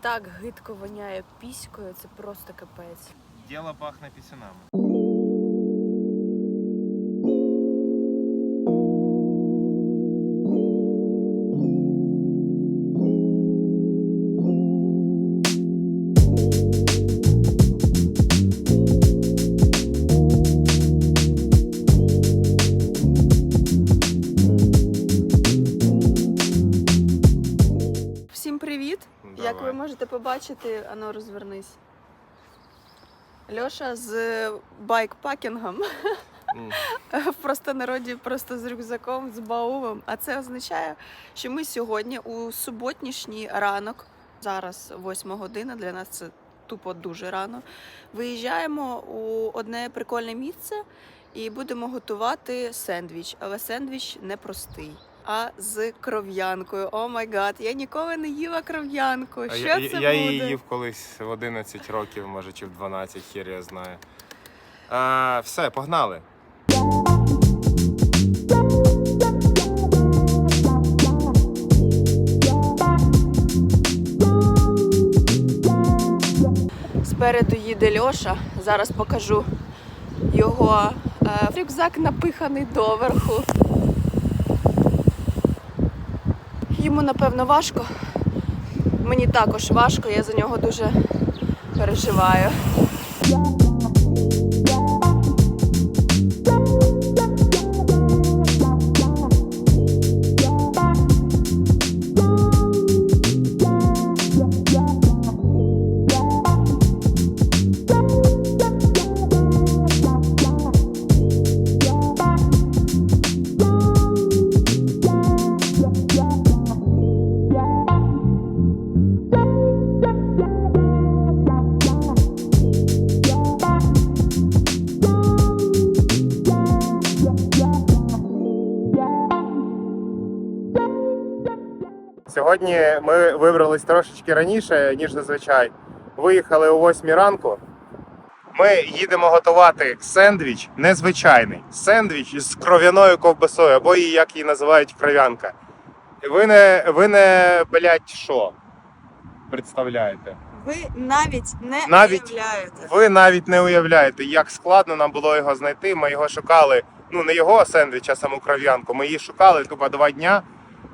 так гидко воняє піською, це просто капець. Діло пахне пісюнами. Можете побачити, ану розвернись. Льоша з байкпакінгом. М. в простонароді просто з рюкзаком, з баулом. А це означає, що ми сьогодні у суботнішній ранок, зараз 8 година, для нас це тупо дуже рано. Виїжджаємо у одне прикольне місце і будемо готувати сендвіч. Але сендвіч не простий. А з кров'янкою. О май гад, я ніколи не їла кров'янку. Що я, це я буде? її їв колись в 11 років, може, чи в 12, хір я знаю. А, все, погнали. Спереду їде Льоша. Зараз покажу його е, рюкзак напиханий доверху. Йому напевно важко. Мені також важко, я за нього дуже переживаю. Ми вибрались трошечки раніше, ніж зазвичай. Виїхали о 8 ранку. Ми їдемо готувати сендвіч незвичайний. Сендвіч з кров'яною ковбасою, або її, як її називають, кров'янка. Ви не, ви не, блядь, що представляєте? Ви навіть не Навіть уявляєте. Ви навіть не уявляєте, як складно нам було його знайти. Ми його шукали. Ну не його сендвіч, а саму кров'янку. Ми її шукали тупо два дня.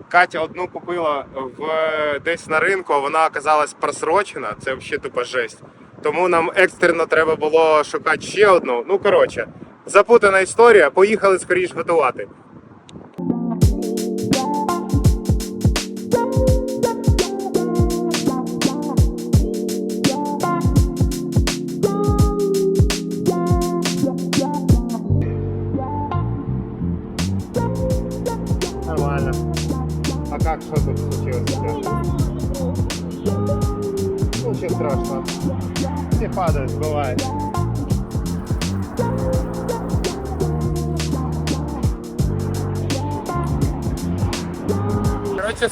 Катя одну купила в десь на ринку, а вона оказалась просрочена. Це взагалі тупа жесть. Тому нам екстрено треба було шукати ще одну. Ну коротше, запутана історія. Поїхали скоріш готувати.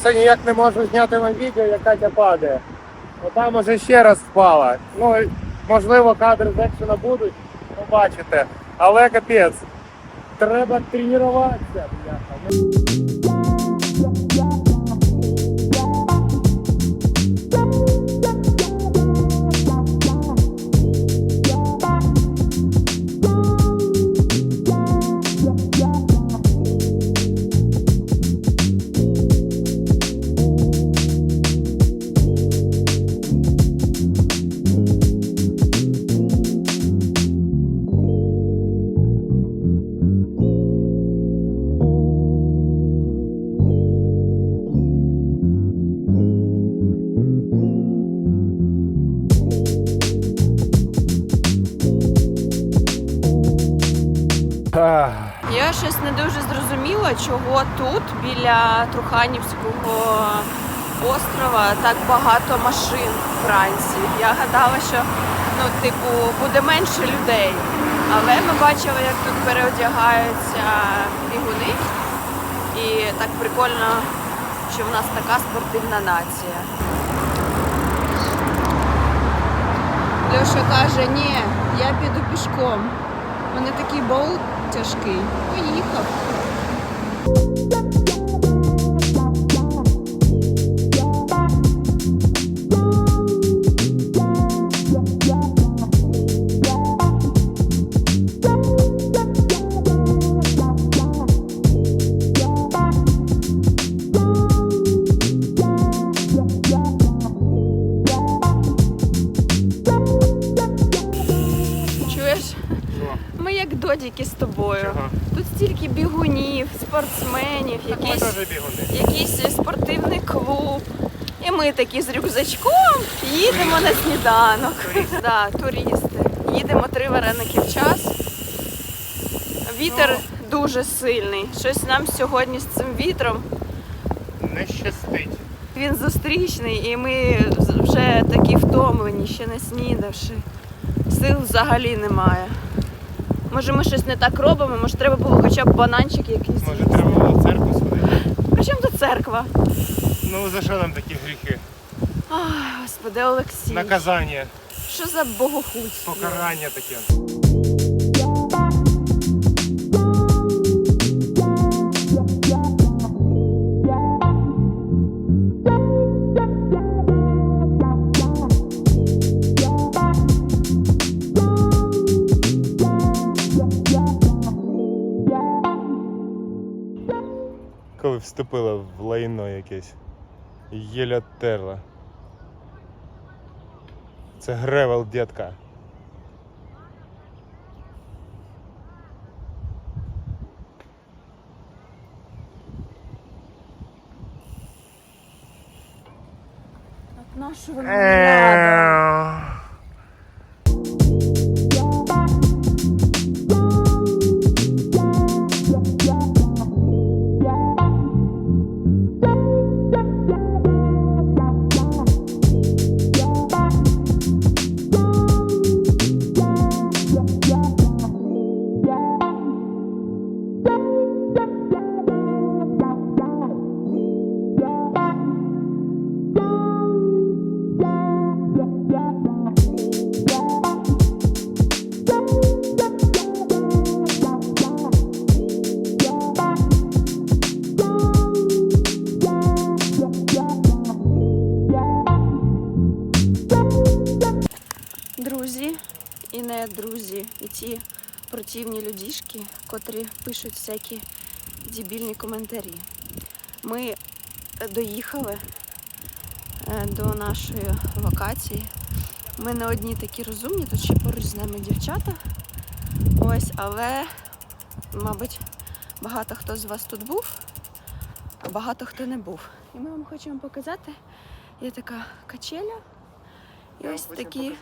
Все ніяк не можу зняти вам відео, як Катя падає. Отам уже ще раз впала. Ну, можливо, кадри з екшена будуть, побачите. Але капець. Треба тренуватися. бляха. Біля Труханівського острова, так багато машин вранці. Я гадала, що ну, типу, буде менше людей. Але ми бачили, як тут переодягаються бігуни. І так прикольно, що в нас така спортивна нація. Льоша каже, ні, я піду пішком. У мене такий баул тяжкий. Поїхав. Спортсменів, Так якийсь, якийсь спортивний клуб. І ми такі з рюкзачком їдемо на сніданок. Туристи. Да, туристи. Їдемо три вареники в час. Вітер дуже сильний. Щось нам сьогодні з цим вітром. Не щастить. Він зустрічний, і ми вже такі втомлені, ще не снідавши. Сил взагалі немає. Може, ми щось не так робимо, може треба було хоча б бананчик якийсь. Може, треба було в церкву сходити? При чому тут церква? Ну за що нам такі гріхи? Ах, господи, Олексій. Наказання, Що за богохульство? покарання таке. Вступила в лайно якесь. Єля терла. Це гревел дітка. От нашого противні людішки, котрі пишуть всякі дебільні коментарі. Ми е, доїхали е, до нашої локації. Ми не одні такі розумні, тут ще поруч з нами дівчата. Ось, але, мабуть, багато хто з вас тут був, а багато хто не був. І ми вам хочемо показати. Є така качеля. І ось такі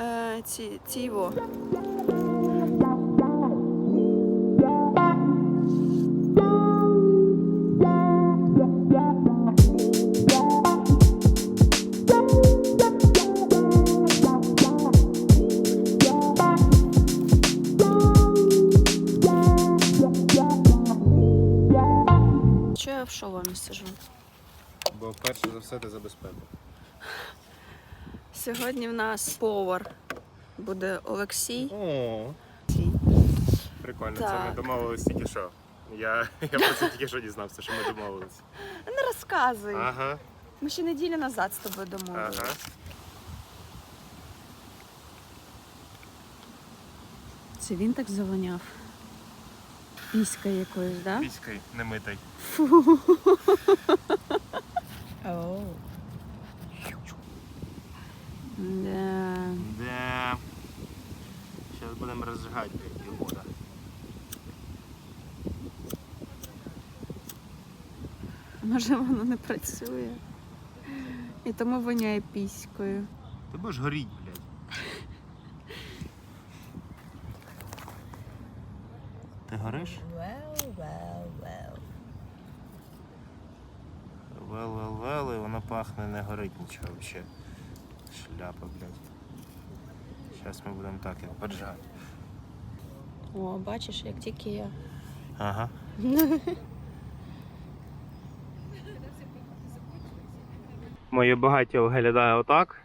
е, ці, ці його. Перше за все ти за безпеку. Сьогодні в нас повар буде Олексій. О, прикольно, це Так. ми домовились тільки що. Я, я про це тільки що дізнався, що ми домовились. Не розказуй. Ага, Ми ще неділю назад з тобою домовилися. ага. Це він так завоняв. Піська якоюсь, так? Да? Піськай, не митай. Да. Да. Зараз будемо розжигати вода. Може воно не працює. І тому воняє піською. Ти будеш горіть, блядь. Ти гориш? Вел, вел, вел, і воно не горить нічого взагалі. Шляпа, блядь. Зараз ми будемо так його поджигати. О, бачиш, як тільки я. Ага. Моє багаття виглядає отак.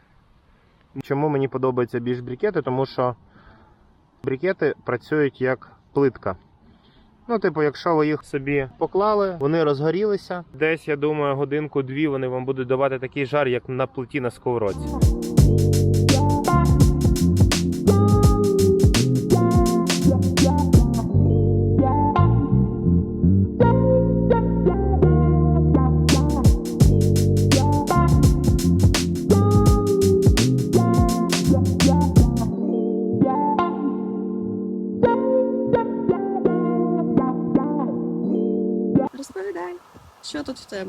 Чому мені подобаються більш брикети? Тому що брикети працюють як плитка. Ну, типу, якщо ви їх собі поклали, вони розгорілися. Десь, я думаю, годинку-дві вони вам будуть давати такий жар, як на плиті на сковородці.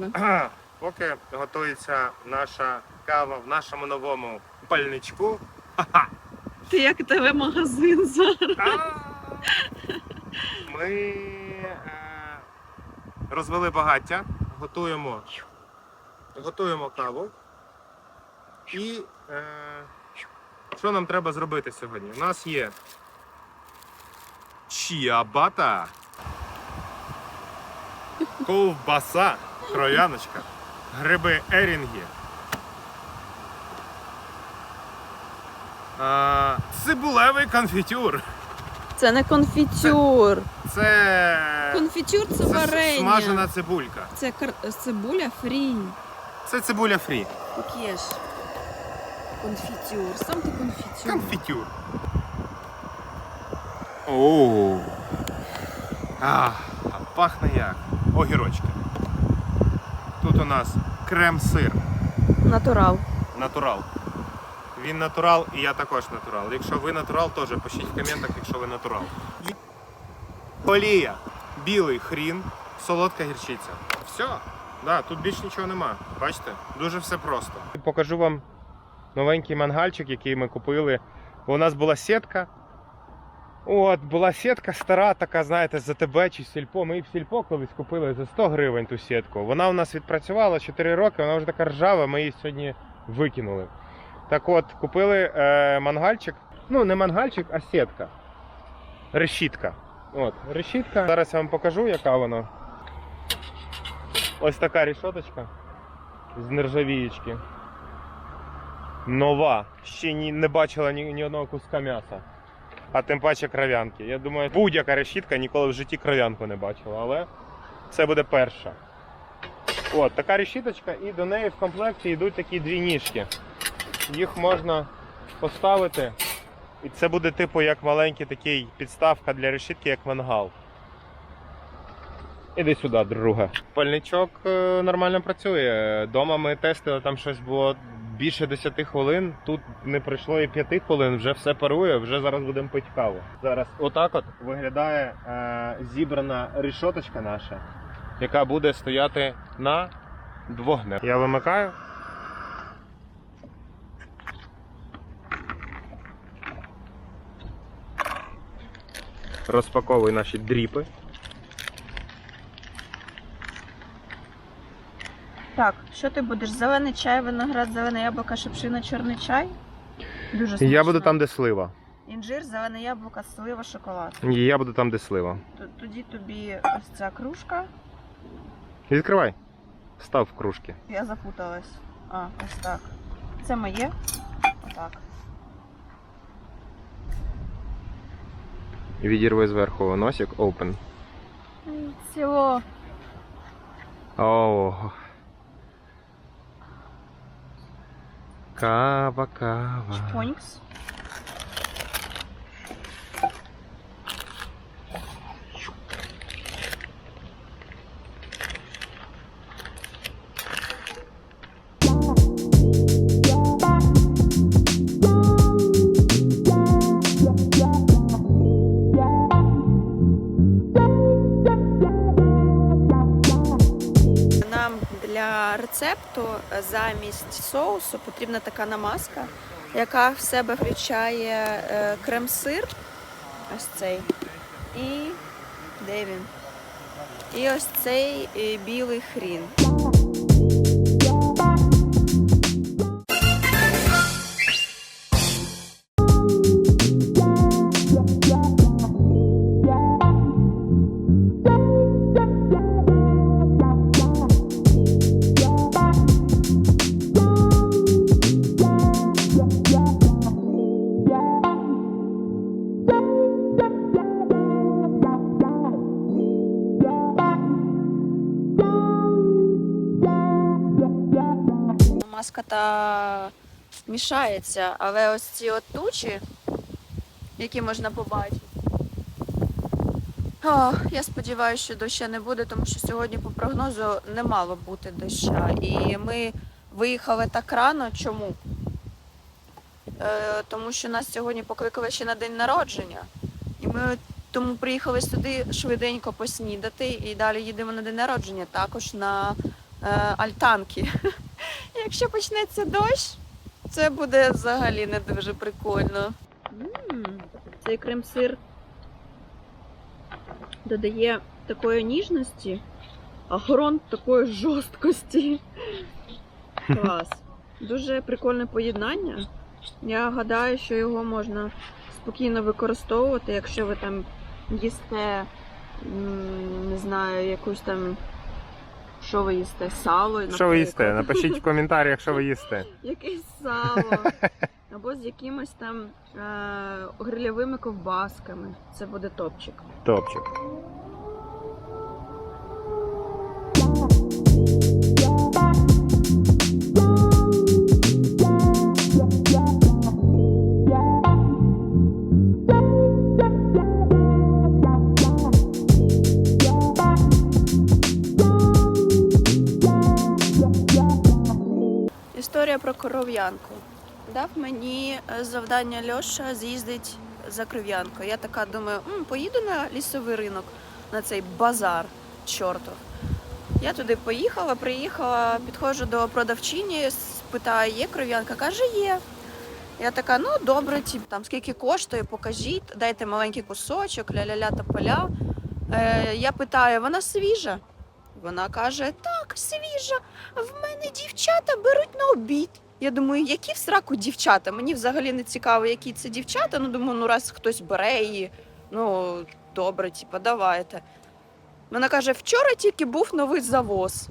Тут в тебе? Ага, Поки готується наша кава в нашому новому пальничку. Ти як ТВ магазин зараз. Ми е, розвели багаття, готуємо, готуємо каву. І е, що нам треба зробити сьогодні? У нас є чіабата, ковбаса, кров'яночка, гриби ерінги. е, Цибулевий конфітюр. Це не конфітюр. Це, Конфітюр це, це варення. смажена цибулька. Це кар- цибуля фрі. Це цибуля фрі. П'єш. Конфітюр. Сам ти конфітюр. Конфітюр. Оу. А, пахне як. Огірочки. Нас крем-сир. Натурал. Натурал. Він натурал і я також натурал. Якщо ви натурал, теж пишіть в коментах, якщо ви натурал. Олія. Білий хрін, солодка гірчиця. Все. Да, тут більш нічого нема. Бачите? Дуже все просто. Покажу вам новенький мангальчик, який ми купили. Бо у нас була сітка. От, була сітка стара, така, знаєте, за тебе чи сільпо. Ми в сільпо колись купили за 100 гривень ту сітку. Вона у нас відпрацювала 4 роки, вона вже така ржава, ми її сьогодні викинули. Так от, купили е, мангальчик. Ну, не мангальчик, а сітка. Решітка. От, решітка. Зараз я вам покажу, яка вона. Ось така решоточка з нержавієчки. Нова. Ще ні, не бачила ні, ні одного куска м'яса. А тим паче кров'янки. Я думаю, будь-яка решітка ніколи в житті кров'янку не бачила, але це буде перша. От, така решіточка, і до неї в комплекті йдуть такі дві ніжки. Їх можна поставити. І це буде типу як маленький такий підставка для решітки, як мангал. Іди сюди, друга. Пальничок е, нормально працює. Дома ми тестили, там щось було більше 10 хвилин. Тут не пройшло і 5 хвилин, вже все парує, вже зараз будемо пити каву. Зараз отак от виглядає е, зібрана рішоточка наша, яка буде стояти на двох. Я вимикаю. Розпаковую наші дріпи. Так, що ти будеш? Зелений чай, виноград, зелене яблуко, шипшина, чорний чай. Дуже Я буду там, де слива. Інжир, зелене яблуко, слива, шоколад. Я буду там, де слива. Т- Тоді тобі ось ця кружка. Відкривай. Став в кружки. Я запуталась. А, ось так. Це моє. Отак. Відірви зверху носик open. Ціло. О. Кава, кава. Чпонькс. Нам замість соусу потрібна така намазка, яка в себе включає е, крем-сир, ось цей, і де він? І ось цей е, білий хрін. Мішається, але ось ці от тучі, які можна побачити. О, я сподіваюся, що дощу не буде, тому що сьогодні по прогнозу не мало бути доща. І ми виїхали так рано. Чому? Е, тому що нас сьогодні покликали ще на день народження. І ми Тому приїхали сюди швиденько поснідати і далі їдемо на день народження, також на е, альтанки. Якщо почнеться дощ, це буде взагалі не дуже прикольно. Цей крем-сир додає такої ніжності, а гронт такої жорсткості. Клас. Дуже прикольне поєднання. Я гадаю, що його можна спокійно використовувати, якщо ви там їсте, не знаю, якусь там. Що ви їсте? Сало? Що ви їсте? Напишіть в коментарях, що ви їсте. Якесь сало. Або з якимось там е- грильовими ковбасками. Це буде топчик. Топчик. Дав мені е, завдання Льоша з'їздити за кров'янкою. Я така думаю, М, поїду на лісовий ринок, на цей базар чортов. Я туди поїхала, приїхала, підходжу до продавчині, питаю, є кров'янка? Каже, є. Я така, ну добре, тіп, там скільки коштує, покажіть, дайте маленький кусочок, ля-ля-ля та поля. Е, я питаю, вона свіжа? Вона каже, так, свіжа. В мене дівчата беруть на обід. Я думаю, які в сраку дівчата? Мені взагалі не цікаво, які це дівчата. Ну думаю, ну раз хтось бере її, ну добре, типа, давайте. Вона каже: вчора тільки був новий завоз.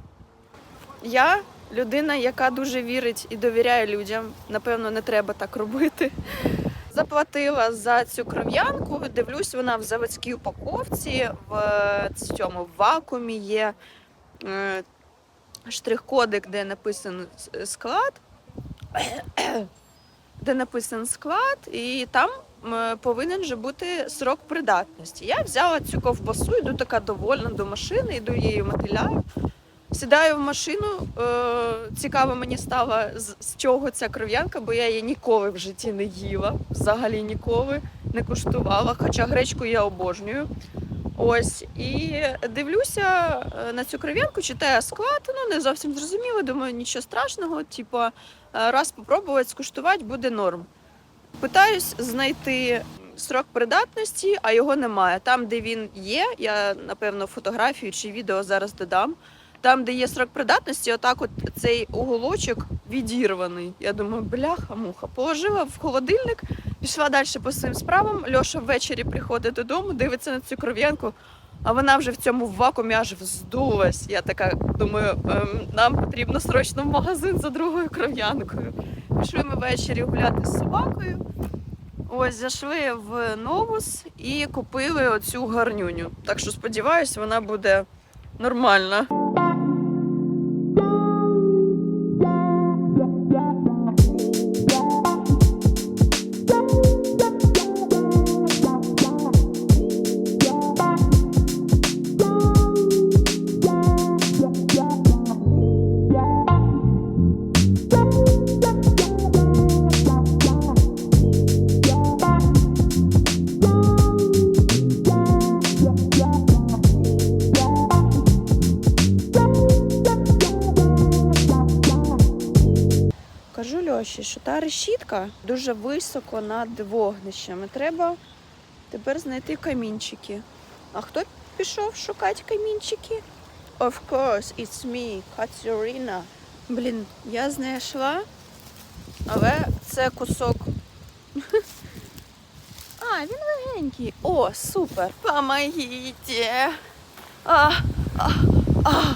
Я людина, яка дуже вірить і довіряє людям. Напевно, не треба так робити. Заплатила за цю кров'янку. Дивлюсь, вона в заводській упаковці, в е, цьому в вакуумі є е, штрих-кодик, де написаний склад, де написаний склад, і там повинен же бути срок придатності. Я взяла цю ковбасу, йду така довольна до машини, йду її мотиляю. Сідаю в машину. Е, цікаво мені стало, з чого ця кров'янка, бо я її ніколи в житті не їла, взагалі ніколи не куштувала, хоча гречку я обожнюю. Ось і дивлюся е, на цю кров'янку, читаю склад, ну не зовсім зрозуміло. Думаю, нічого страшного. Типу, е, раз спробувати скуштувати буде норм. Питаюсь знайти срок придатності, а його немає. Там, де він є, я напевно фотографію чи відео зараз додам. Там, де є срок придатності, отак от цей уголочок відірваний. Я думаю, бляха-муха. Положила в холодильник, пішла далі по своїм справам. Льоша ввечері приходить додому, дивиться на цю кров'янку, а вона вже в цьому вакуумі аж вздулась. Я така думаю, ем, нам потрібно срочно в магазин за другою кров'янкою. Пішли ми ввечері гуляти з собакою. Ось зайшли в новус і купили оцю гарнюню. Так що сподіваюся, вона буде нормальна. Решітка дуже високо над вогнищем. Треба тепер знайти камінчики. А хто пішов шукати камінчики? Of course, it's me, Катерина. Блін, я знайшла, але це кусок. А, він легенький. О, супер. Помогите. А, а, а.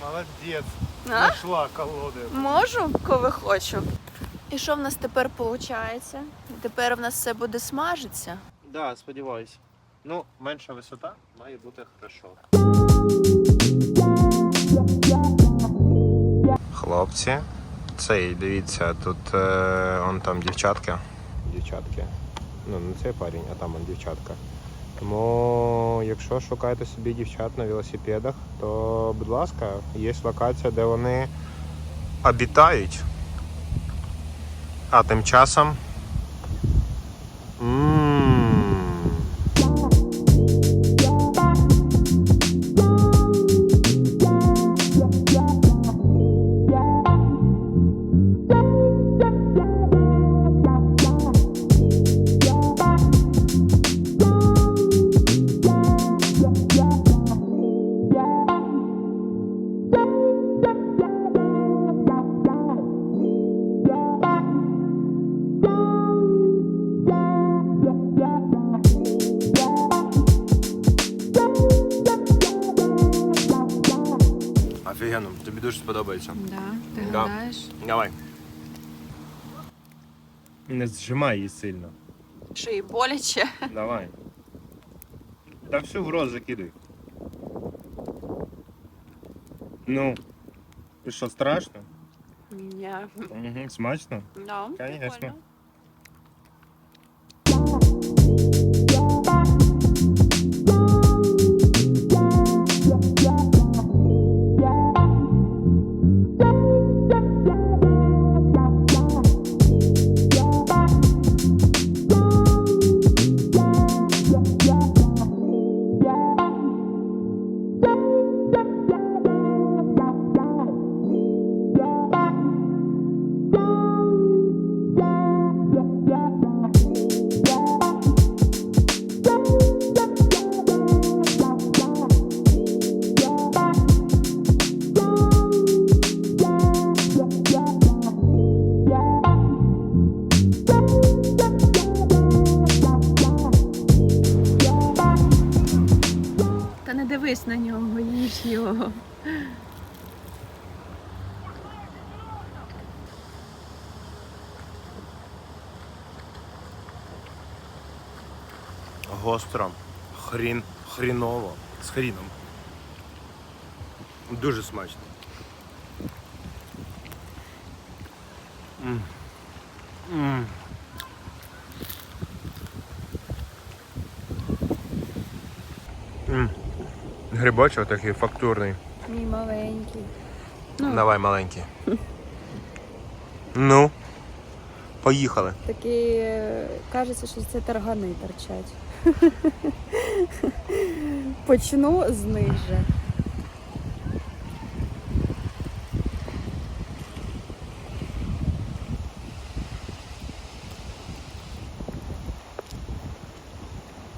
Молодець. А? Знайшла колоди. Можу, коли хочу. І що в нас тепер виходить? Тепер в нас все буде смажитися. Да, сподіваюся. Ну, менша висота має бути хорошо. Хлопці, цей, дивіться, тут е, он там дівчатка. Дівчатки. Ну, не цей парень, а там он дівчатка. Тому, якщо шукаєте собі дівчат на велосипедах, то, будь ласка, є локація, де вони обітають. А тим часом. Дуже сподобається. Да, ти Да. гадаєш? Давай. Не зжимай її сильно. Що і боляче. Давай. Та всю в рот закидай. Ну. І що, страшно? Ні. Угу, смачно? Да, Конечно. прикольно. Хріново. Дуже смачно. М. М. М. Грибочок такий фактурний. Мій маленький. Ну. Давай маленький. Ну. Поїхали. Такі е, кажеться, що це таргани торчать. Почну з них же.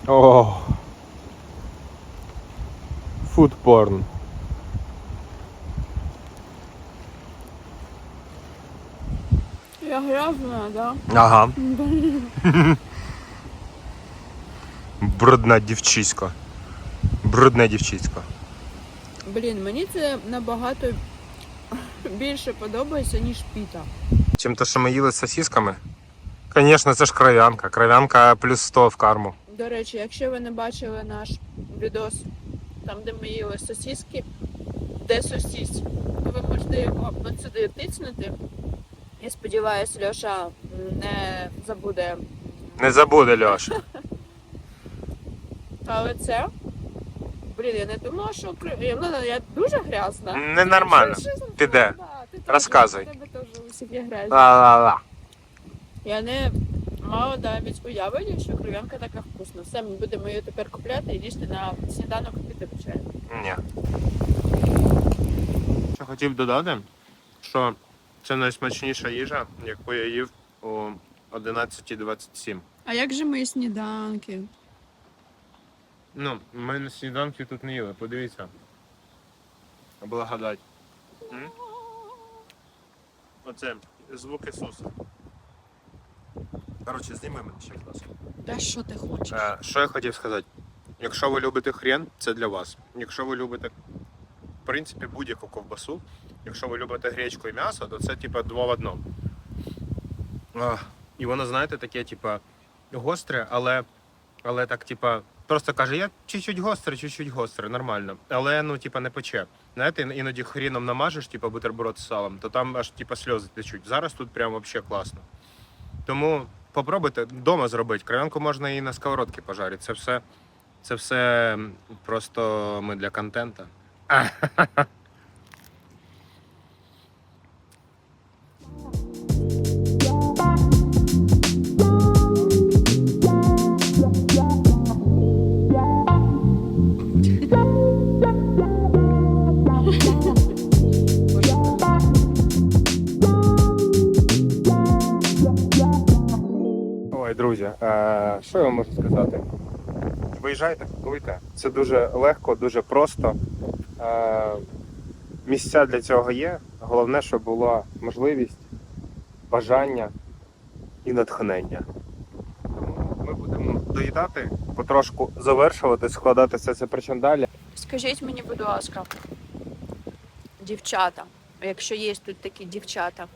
О. Фудпорн. Я грязна, да? Ага. Брудна дівчисько. Брудне дівчисько. Блін, мені це набагато більше подобається, ніж піта. Чим то, що ми їли з сосісками? Звісно, це ж кров'янка. Кров'янка плюс 100 в карму. До речі, якщо ви не бачили наш відос, там де ми їли сосіски, де сосіс, то ви можете його от сюди тиснути. Я сподіваюся, Льоша не забуде. Не забуде Льоша. Але це. Блін, я не думала, що кри- я, ну, я дуже грязна. Ненормально. Що- Ти де? Да, ти теж, Розказуй. у тебе теж усіки грязні. Ла-ла-ла. Я не мала навіть уявлення, що кров'янка така вкусна. Все, ми будемо її тепер купляти і їсти на сніданок піти чай. Ні. Що хотів додати, що це найсмачніша їжа, яку я їв о 11.27. А як же мої сніданки? Ну, ми на сніданки тут не їли, подивіться. Благодать. М? Оце звуки Ісуса. Коротше, зніми мене ще, будь ласка. Та що ти хочеш? Е, що я хотів сказати? Якщо ви любите хрен, це для вас. Якщо ви любите, в принципі, будь-яку ковбасу, якщо ви любите гречку і м'ясо, то це типа два в одному. А, і воно, знаєте, таке, типа, гостре, але, але так, типа, просто каже, я чуть-чуть гостре, чуть-чуть гостре, нормально. Але ну, типа, не пече. Знаєте, іноді хріном намажеш, типа бутерброд з салом, то там аж типа сльози течуть. Зараз тут прям вообще класно. Тому попробуйте вдома зробити. Кров'янку можна і на сковородці пожарити. Це все, це все просто ми для контенту. Друзі, е, що я вам можу сказати? Виїжджайте, купуйте. Це дуже легко, дуже просто. Е, місця для цього є. Головне, щоб була можливість, бажання і натхнення. Ми будемо доїдати, потрошку завершувати, складати все це причандалі. Скажіть мені, будь ласка, дівчата, якщо є тут такі дівчата,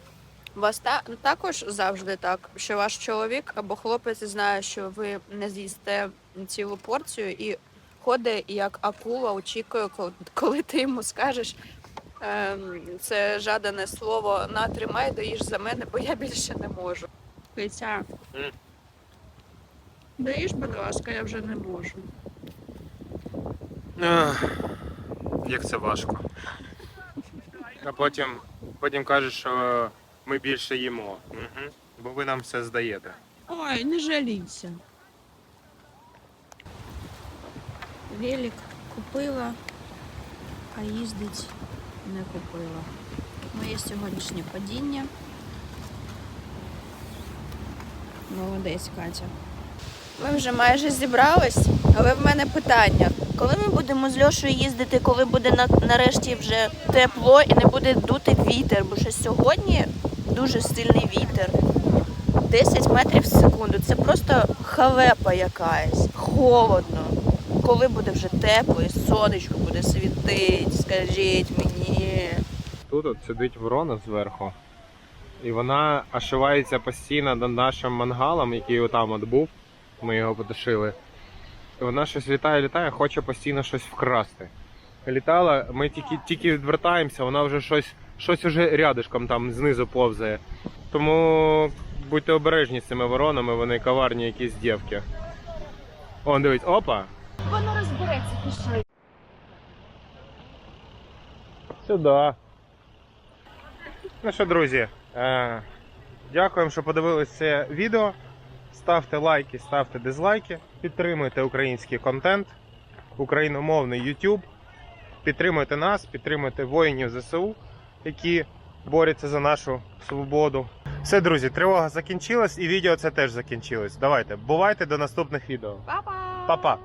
у вас та, ну, також завжди так, що ваш чоловік або хлопець знає, що ви не з'їсте цілу порцію і ходить як акула, очікує, коли- коли ти йому скажеш. Ем, це жадане слово на тримай, доїж за мене, бо я більше не можу. Киця. Доїж, будь ласка, я вже не можу. Ех, Як це важко. А потім, потім кажуть, що ми більше їмо. Угу. Бо ви нам все здаєте. Ой, не жалійся. Велик купила, а їздить не купила. Моє сьогоднішнє падіння. Молодець Катя. Ми вже майже зібрались, але в мене питання. Коли ми будемо з Льошою їздити, коли буде на, нарешті вже тепло і не буде дути вітер, бо що сьогодні дуже сильний вітер. 10 метрів в секунду. Це просто халепа якась. Холодно. Коли буде вже тепло і сонечко буде світити, скажіть мені. Тут от сидить ворона зверху. І вона ошивається постійно над нашим мангалом, який отам от був. Ми його потушили. Вона щось літає, літає, хоче постійно щось вкрасти. Літала, ми тільки, тільки відвертаємося, вона вже щось, щось уже рядишком там знизу повзає. Тому будьте обережні з цими воронами, вони коварні якісь дівки. Он дивись, опа! Воно розбереться, пішли. Сюди. Ну що, друзі, е, дякуємо, що подивились це відео. Ставте лайки, ставте дизлайки, підтримуйте український контент, україномовний YouTube. Підтримуйте нас, підтримуйте воїнів ЗСУ, які борються за нашу свободу. Все, друзі, тривога закінчилась і відео це теж закінчилось. Давайте, бувайте до наступних відео. Па-па! Па-па!